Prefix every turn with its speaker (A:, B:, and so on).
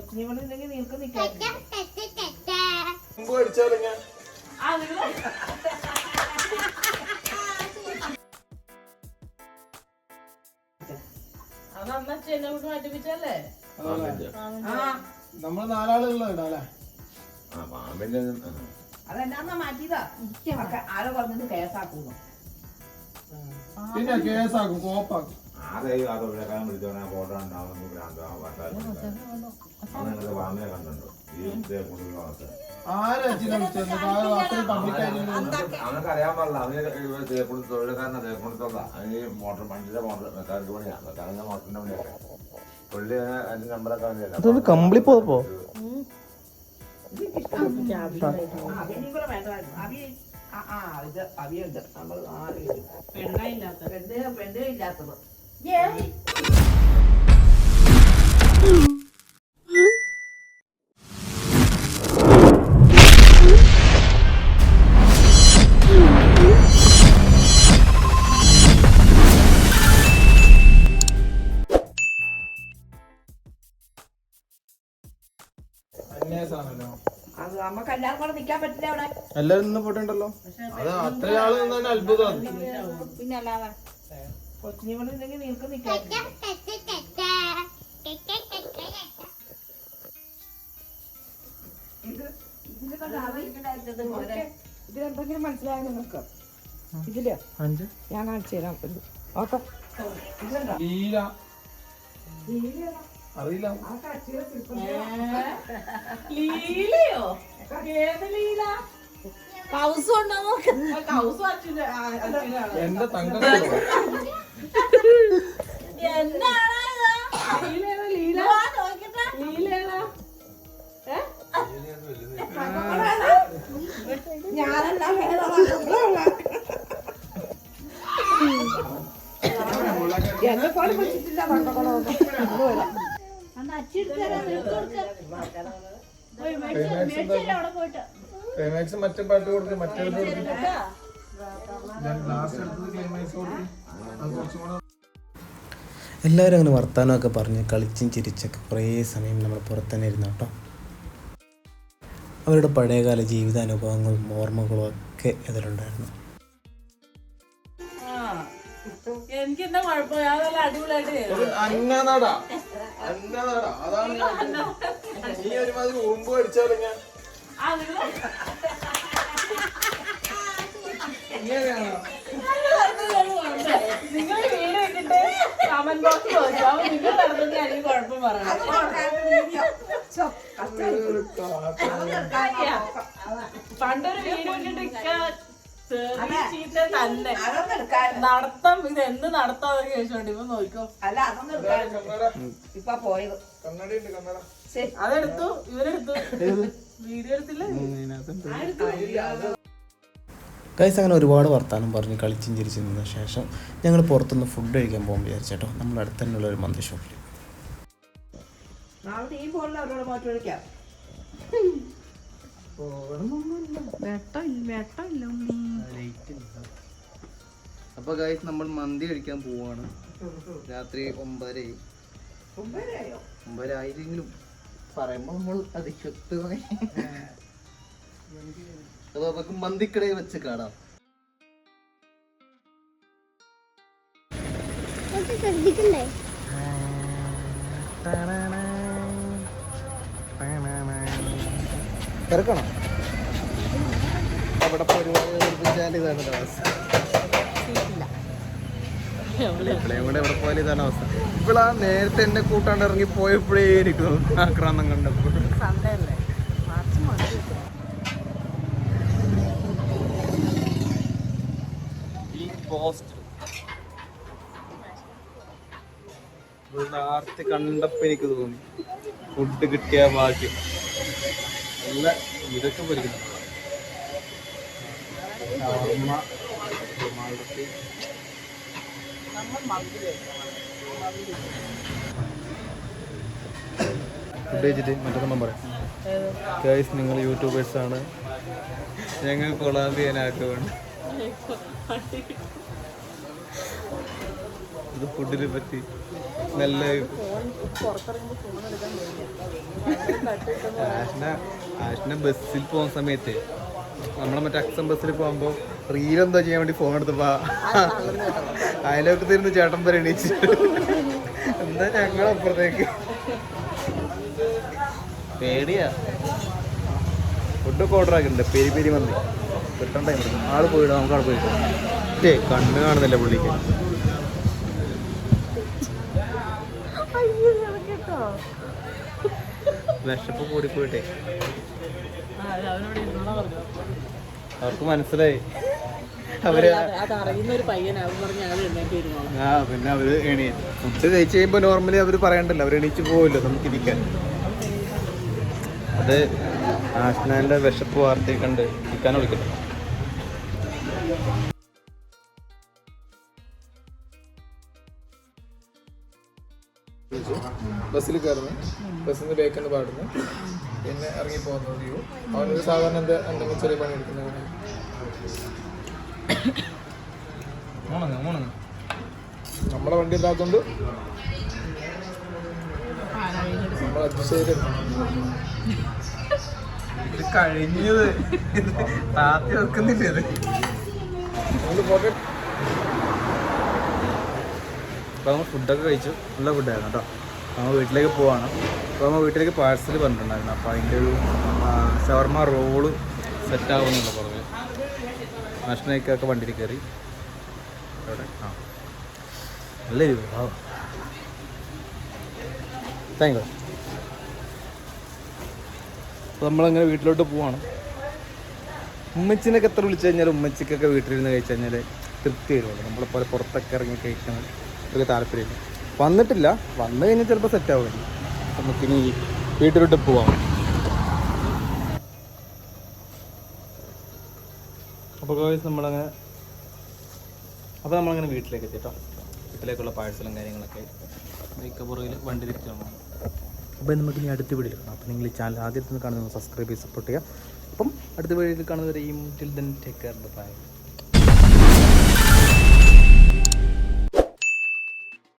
A: കൊച്ചിനെ കൊണ്ട് ഇല്ലെങ്കിൽ നിനക്ക്
B: ഞാൻ
A: അത് അന്ന് അച്ഛനെ കൊണ്ട് മാറ്റിപ്പിച്ചല്ലേ
B: നമ്മൾ
C: പാമ്പിന്റെ
A: അതെന്നാ മാറ്റിയതാ. ആരോ പറഞ്ഞത് കേസാക്കുന്നു.
B: പിന്നെ കേസാക്കും കോപ്പാക്കും.
C: ആരെയും അത് വിളിക്കാൻ വിളിച്ചോണെ ഫോട്ടോ ഉണ്ടാവുന്നു ഭ്രാന്തോ അങ്ങനെ പാമ്പിനെ കണ്ടുണ്ടോ ഈ അവനൊക്കെ അറിയാൻ പാടില്ല അവന് അവന് ഈ മോട്ടർ വണ്ടിയുടെ മോട്ടർ മെക്കാനിക്ക് പണിയാണ് മെക്കാനിന്റെ മോട്ടറിന്റെ പണിയൊക്കെ പുള്ളി അതിന്റെ നമ്പറൊക്കെ അവന്റെ
D: കമ്പിളി പോയപ്പോ
B: അന്യാസാണല്ലോ
A: അത് നമുക്ക് എല്ലാവർക്കും കൂടെ നിൽക്കാൻ പറ്റില്ല അവിടെ.
B: എല്ലാരും നിന്ന് പോയിട്ടുണ്ടല്ലോ അത് അത്രയാൾ നിന്നെ അത്ഭുതമാണ്.
A: പിന്നെ അല്ലാതെ. കൊച്ചിനെ കൊണ്ട് ഇല്ലെങ്കിൽ നിനക്ക് നിൽക്കാൻ ഇതിലെന്തെങ്കിലും മനസ്സിലായോ നിങ്ങൾക്ക് ഇതിൽ? ഞാൻ കാണിച്ചു തരാം. Okay auto.
B: ലീല അറിയില്ല.
A: ലീലയോ? ഏത് ലീല? കൗസ് ഉണ്ടോ നോക്ക്. കൗസ് അച്ഛന് അച്ഛനാണ്
B: എന്റെ തങ്ക
A: ലീലയാണ് ലീല? ലീലയാണ്? ഞാനല്ല എന്നെ പോലെ പഠിച്ചിട്ടില്ല പണ്ടൊക്കെ
B: ക്ലൈമാക്സ് മറ്റേ പാട്ട് കൊടുത്ത് മറ്റേ ലാസ്റ്റ് എടുത്തത് ക്ലൈമാക്സ് കൊടുത്ത് അത് കുറച്ചും കൂടെ
D: എല്ലാവരും അങ്ങനെ വർത്തമാനമൊക്കെ പറഞ്ഞ് കളിച്ചും ചിരിച്ചൊക്കെ കുറേ സമയം നമ്മൾ പുറത്തുതന്നെ ഇരുന്നു കേട്ടോ. അവരുടെ പഴയകാല ജീവിതാനുഭവങ്ങളും ഓർമ്മകളും ഒക്കെ ഇതിലുണ്ടായിരുന്നു.
A: എനിക്ക് എന്താ കുഴപ്പം? അടിപൊളിയായിട്ട്
B: അന്നനട അതാണ് നീ ഒരുമാതിരി ഉറുമ്പ് അടിച്ചാലോ ഞാൻ ഇങ്ങനെയാണോ
A: നിങ്ങൾ? വീഡിയോ ഇട്ടിട്ട് കമന്റ് ബോക്സ് ചോദിച്ചു അപ്പൊ നിങ്ങൾ എനിക്ക് കുഴപ്പം പറയണം. പണ്ടൊരു തെറി ചീത്ത തന്നെ. നടത്തം ഇത് എന്ത് നടത്താന്നൊക്കെ ചോദിച്ചോണ്ട് ഇപ്പൊ നോക്കോ
E: അല്ല അതൊന്നും ഇപ്പൊ പോയത്.
A: അതെടുത്തു ഇവരെടുത്തു. വീഡിയോ എടുത്തില്ല?
D: ഗൈസ് അങ്ങനെ ഒരുപാട് വർത്തമാനം പറഞ്ഞ് കളിച്ചും ചിരിച്ചും നിന്ന ശേഷം ഞങ്ങൾ പുറത്തുനിന്ന് ഫുഡ് കഴിക്കാൻ പോകാൻ വിചാരിച്ചേട്ടോ നമ്മൾ അടുത്ത് തന്നെയുള്ള ഒരു മന്തി ഷോപ്പിൽ
E: നാളെ ഈ ഫോണിൽ അവരോട് മാറ്റി വിളിക്കാം.
D: അപ്പോൾ ഗൈസ് നമ്മൾ മന്തി കഴിക്കാൻ പോവാണ്. രാത്രി ഒമ്പതരയായി. ഒമ്പതരായില്ലെങ്കിലും പറയുമ്പോ പറയുമ്പോൾ നമ്മൾ അതിശക്തമായി. അപ്പൊ നമുക്ക് മന്തിക്കടയിൽ വെച്ച് കാണാം.
F: ശ്രദ്ധിക്കണ്ടേ?
D: തിരക്കണം? അവിടെ പരിപാടി ഏൽപ്പിച്ചാൽ ഇതാണ് അവസ്ഥ. ഇവിടെയും കൂടെ എവിടെ പോയാലും ഇതാണ് അവസ്ഥ. ഇപ്പോഴാ നേരത്തെ എന്നെ കൂട്ടാണ്ട് ഇറങ്ങി പോയപ്പോഴേ ഇരിക്കുന്നു ആക്രാന്തം കണ്ടപ്പോൾ ഈ പോസ്റ്റ് കണ്ടപ്പോ എനിക്ക് തോന്നി. ഫുഡ് കിട്ടിയ ഭാഗ്യം. നല്ല ഇതൊക്കെ പൊരിക്കണം. ഷവർമ്മ, റുമാൽ റൊട്ടി. ഫുഡ് കഴിച്ചിട്ട് മറ്റേ നമ്മൾ പറയാം. നിങ്ങൾ യൂട്യൂബേഴ്സ് ആണ്. ഞങ്ങൾ കൊളാബിയൻ ആക്കുന്നുണ്ട് ഇത് ഫുഡിനെ പറ്റി നല്ല ആഷ്ന ആഷ്ന ബസ്സിൽ പോകുന്ന സമയത്ത് നമ്മളെ മറ്റേ അക്സം ബസ്സിൽ പോകുമ്പോൾ റീലെന്തോ ചെയ്യാൻ വേണ്ടി ഫോൺ എടുത്തപ്പോ? തരുന്ന ചേട്ടൻ വരെ എണീച്ച്. എന്താ ഞങ്ങളപ്പുറത്തേക്ക് പേടിയാ. ഫുഡൊക്കെ ഓർഡർ ആക്കിയിട്ടുണ്ട്. പെരി പെരി മന്തി. കിട്ടണ്ട ആൾ പോയിടും നമുക്ക് അവിടെ പോയിട്ട്. കണ്ണ് കാണുന്നില്ല പുള്ളിക്ക്.
A: പയ്യനാവും പറഞ്ഞ്.
D: അവർക്ക് മനസ്സിലായി.
A: അവർ
D: ആ പിന്നെ അവർ എണീ. ഫുഡ് കഴിച്ച് കഴിയുമ്പോ നോർമലി അവർ പറയണ്ടല്ലോ. അവർ എണീച്ച് പോവല്ലോ നമുക്ക് ഇരിക്കാൻ അത് ആഷ്നാന്റെ വിശപ്പ് വാർത്തയെ കണ്ട് ഇരിക്കാൻ വിളിക്കുന്നു
F: ബസ്സിൽ കയറുന്നു ബസ്സിൽ നിന്ന് ബേക്കിൽ നിന്ന് പാടുന്നു. പിന്നെ ഇറങ്ങി പോകുന്നത് വ്യൂ അവനൊരു സാധാരണ എന്താ എന്തെങ്കിലും ചെറിയ പണി എടുക്കുന്നവന് നമ്മളെ വണ്ടി ഇതാക്കൊണ്ട് നമ്മൾ അഡ്ജസ്റ്റ് ചെയ്ത്
D: ഇത് കഴിഞ്ഞത്. താത്തി വെക്കുന്നില്ല ഇത്. ഫുഡൊക്കെ കഴിച്ചു. നല്ല ഫുഡായിരുന്നു കേട്ടോ. നമ്മൾ വീട്ടിലേക്ക് പോവാണ്. അപ്പോൾ നമ്മൾ വീട്ടിലേക്ക് പാഴ്സൽ പറഞ്ഞിട്ടുണ്ടായിരുന്നു. അപ്പോൾ അതിന്റെ ഒരു ഷവർമ റോൾ സെറ്റ് ആവുമെന്നുള്ള പറഞ്ഞു. ഭക്ഷണയ്ക്കൊക്കെ വണ്ടിയിൽ കയറി. അവിടെ ആ. നല്ല വിഭവം താങ്ക് യു അപ്പോൾ നമ്മളങ്ങനെ വീട്ടിലോട്ട് പോവാണ്. ഉമ്മച്ചിനൊക്കെ എത്ര വിളിച്ചു കഴിഞ്ഞാൽ ഉമ്മച്ചിക്കൊക്കെ വീട്ടിലിരുന്ന് കഴിച്ചു കഴിഞ്ഞാൽ തൃപ്തി വരുമല്ലോ നമ്മളെപ്പോലെ പുറത്തൊക്കെ ഇറങ്ങി കഴിക്കണം അവർക്ക് താല്പര്യമില്ല. വന്നിട്ടില്ല. വന്നു കഴിഞ്ഞാൽ ചിലപ്പോൾ സെറ്റ് ആവുമല്ലോ നമുക്കിനി വീട്ടിലോട്ട് പോവാം. അപ്പോൾ കോഴ്സ് നമ്മളങ്ങനെ അപ്പോൾ നമ്മളങ്ങനെ വീട്ടിലേക്ക് എത്തിട്ടോ. വീട്ടിലേക്കുള്ള പാഴ്സലും കാര്യങ്ങളൊക്കെ ബൈക്ക് പുറകിൽ വണ്ടി തിരിച്ചു വന്നു അപ്പോൾ നമുക്ക് ഇനി അടുത്ത വീഡിയോ കാണാം. അപ്പോൾ നിങ്ങൾ ഈ ചാനൽ ആദ്യത്തിൽ നിന്ന് കാണുന്നത് സബ്സ്ക്രൈബ് ചെയ്ത് സപ്പോർട്ട് ചെയ്യുക. അപ്പം അടുത്ത വീഡിയോയിൽ കാണുന്നവരെയും till then take care bye